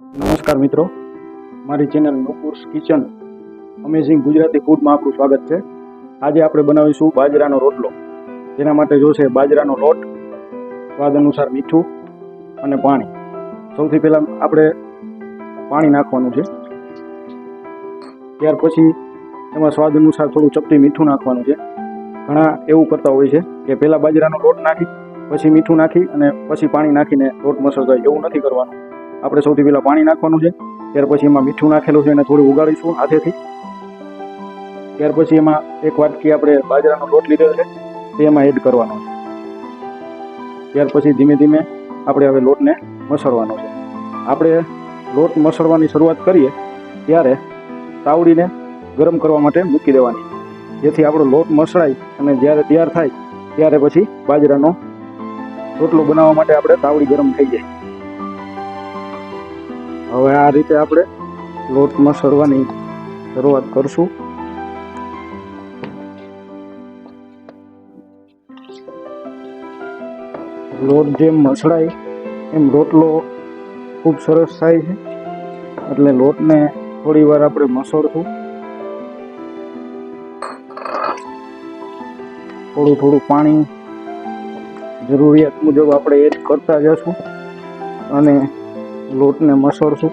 નમસ્કાર મિત્રો. મારી channel Nupur's kitchen amazing Gujarati ફૂડમાં આપનું સ્વાગત છે. આજે આપણે બનાવીશું બાજરાનો રોટલો. તેના માટે જોશે બાજરાનો લોટ, સ્વાદ અનુસાર મીઠું અને પાણી. સૌથી પહેલાં આપણે પાણી નાખવાનું છે. ત્યાર પછી એમાં સ્વાદ અનુસાર થોડું ચપટી મીઠું નાખવાનું છે. ઘણા એવું કરતા હોય છે કે પહેલાં બાજરાનો લોટ નાખી, પછી મીઠું નાખી અને પછી પાણી નાખીને લોટ મસળ જાય એવું નથી કરવાનું. આપણે સૌથી પહેલાં પાણી નાખવાનું છે, ત્યાર પછી એમાં મીઠું નાખેલું છે એને થોડું ઉગાડીશું હાથેથી. ત્યાર પછી એમાં એક વાટકી આપણે બાજરાનો લોટ લીધેલો છે, તે એમાં એડ કરવાનો છે. ત્યાર પછી ધીમે ધીમે આપણે હવે લોટને મસળવાનો છે. આપણે લોટ મસળવાની શરૂઆત કરીએ, ત્યારે તાવડીને ગરમ કરવા માટે મૂકી દેવાની. જેથી આપણો લોટ મસળાય અને જ્યારે તૈયાર થાય, ત્યારે પછી બાજરાનો રોટલો બનાવવા માટે આપણે તાવડી ગરમ થઈ જાય. હવે આ રીતે આપણે લોટ મસળવાની શરૂઆત કરશું. લોટ જેમ મસળાય, એમ રોટલો ખૂબ સરસ થાય છે. એટલે લોટને થોડી વાર આપણે મસળશું. થોડું થોડું પાણી જરૂરિયાત મુજબ આપણે એડ કરતા જશું. અને લોટને મસળશું.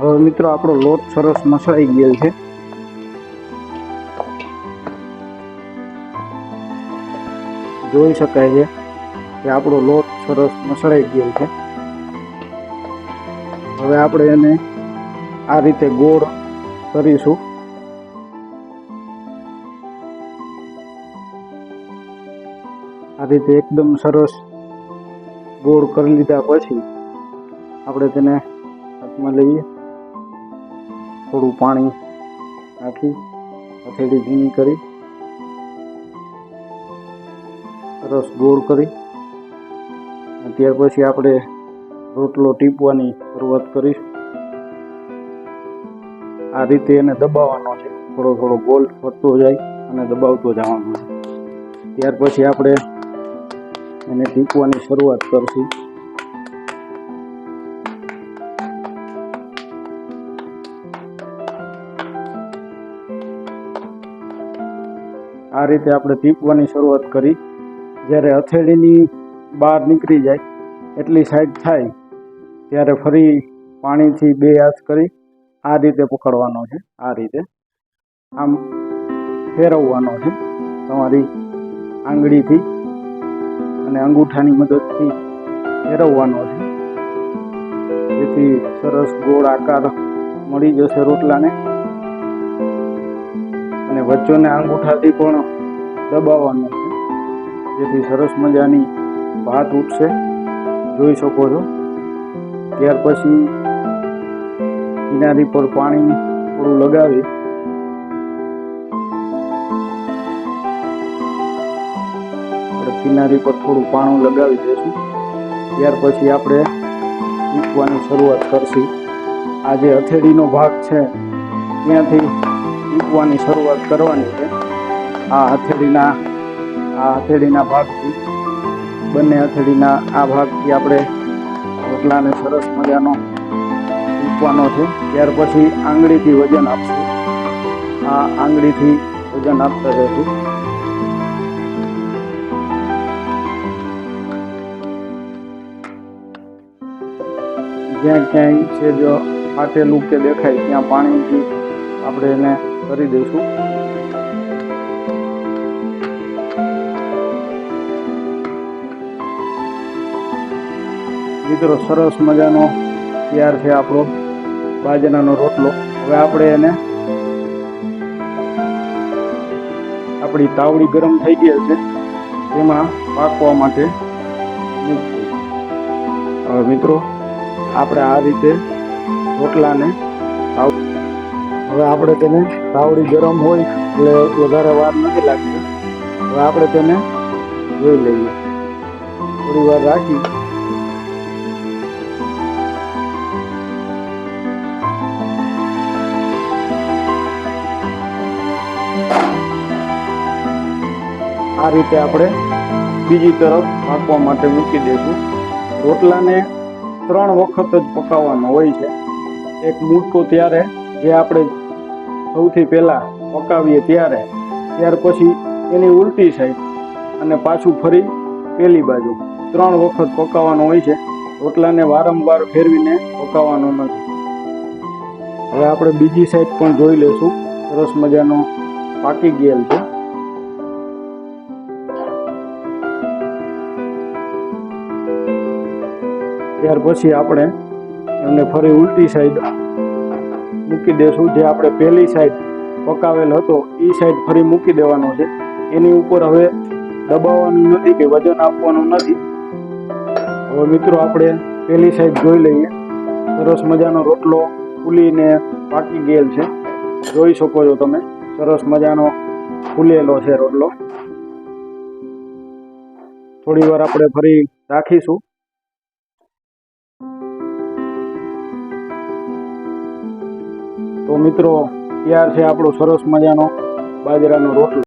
હવે મિત્રો આપણો લોટ સરસ મસળાઈ ગયેલ છે. જોઈ શકાય છે કે આપણો લોટ સરસ મસળાઈ ગયો છે. હવે આપણે એને આ રીતે ગોળ કરીશું. આ રીતે એકદમ સરસ ગોળ કરી લીધા પછી આપણે તેને હાથમાં લઈએ. થોડું પાણી નાખી, હથેળી ભીની કરી. સરસ ગોળ કરી. ત્યાર પછી આપણે રોટલો ટીપવાની શરૂઆત કરીશું. આ રીતે એને દબાવવાનો છે. થોડો થોડો ગોલ ફરતો જાય અને દબાવતો જવાનો છે. ત્યાર પછી આપણે એને ટીપવાની શરૂઆત કરશું. આ રીતે આપણે ટીપવાની શરૂઆત કરી. જ્યારે હથેળીની બહાર નીકળી જાય, એટલી સાઈડ થાય, ત્યારે ફરી પાણીથી બે હાથ કરી આ રીતે પકડવાનો છે, આ રીતે. આમ ફેરવવાનો છે તમારી આંગળીથી અને અંગૂઠાની મદદથી ફેરવવાનો છે. જેથી સરસ ગોળ આકાર મળી જશે રોટલાને. અને વચ્ચોને અંગૂઠાથી પણ દબાવવાનું જેથી સરસ મજાની ભાત ઉઠશે. જોઈ શકો છો. ત્યાર પછી કિનારી પર પાણી થોડું લગાવી કિનારી પર થોડું પાણું લગાવી દઈશું. ત્યાર પછી આપણે ટીપવાની શરૂઆત કરશું. આ જે હથેળીનો ભાગ છે, ત્યાંથી ટીપવાની શરૂઆત કરવાની છે. આ હથેળીના આ હથેળીના ભાગથી બંને હથેળીના આ ભાગથી આપણે રોટલાને સરસ મજાનો મૂકવાનો છે. ત્યાર પછી આંગળીથી વજન આપશું. આ આંગળીથી વજન આપતા રહેશું જ્યાં ક્યાંય છે, જો ફાટેલું કે દેખાય, ત્યાં પાણીથી આપણે એને કરી દઈશું. મિત્રો, સરસ મજાનો તૈયાર છે આપણો બાજરાનો રોટલો. હવે આપણે એને આપણી તાવડી ગરમ થઈ ગઈ છે તેમાં પાકવા માટે હવે મિત્રો, આપણે આ રીતે રોટલાને હવે આપણે તેને તાવડી ગરમ હોય એટલે વધારે વાર નથી લાગતી. હવે આપણે તેને જોઈ લઈએ. થોડી વાર રાખી. આ રીતે આપણે બીજી તરફ પાકવા માટે મૂકી દઈશું રોટલાને ત્રણ વખત જ પકાવવાનો હોય છે. એક મૂળકો ત્યારે જે આપણે સૌથી પહેલાં પકાવીએ ત્યારે, ત્યાર પછી એની ઉલટી સાઈડ અને પાછું ફરી પેલી બાજુ. ત્રણ વખત પકાવવાનો હોય છે. રોટલાને વારંવાર ફેરવીને પકાવવાનો નથી. હવે આપણે બીજી સાઈડ પણ જોઈ લઈશું. સરસ મજાનો પાકી ગયેલ છે. ત્યાર પછી આપણે એમને ફરી ઉલટી સાઈડ મૂકી દેશું. જે આપણે પહેલી સાઈડ પકાવેલ હતો એ સાઈડ ફરી મૂકી દેવાનો છે. એની ઉપર હવે દબાવવાનું નથી, કે વજન આપવાનું નથી. હવે મિત્રો આપણે પહેલી સાઈડ જોઈ લઈએ. સરસ મજાનો રોટલો ફૂલીને પાકી ગયેલ છે. જોઈ શકો છો તમે, સરસ મજાનો ફૂલેલો છે રોટલો. થોડી વાર આપણે ફરી રાખીશું. તો મિત્રો તૈયાર છે આપણો સરસ મજાનો બાજરાનો રોટલો.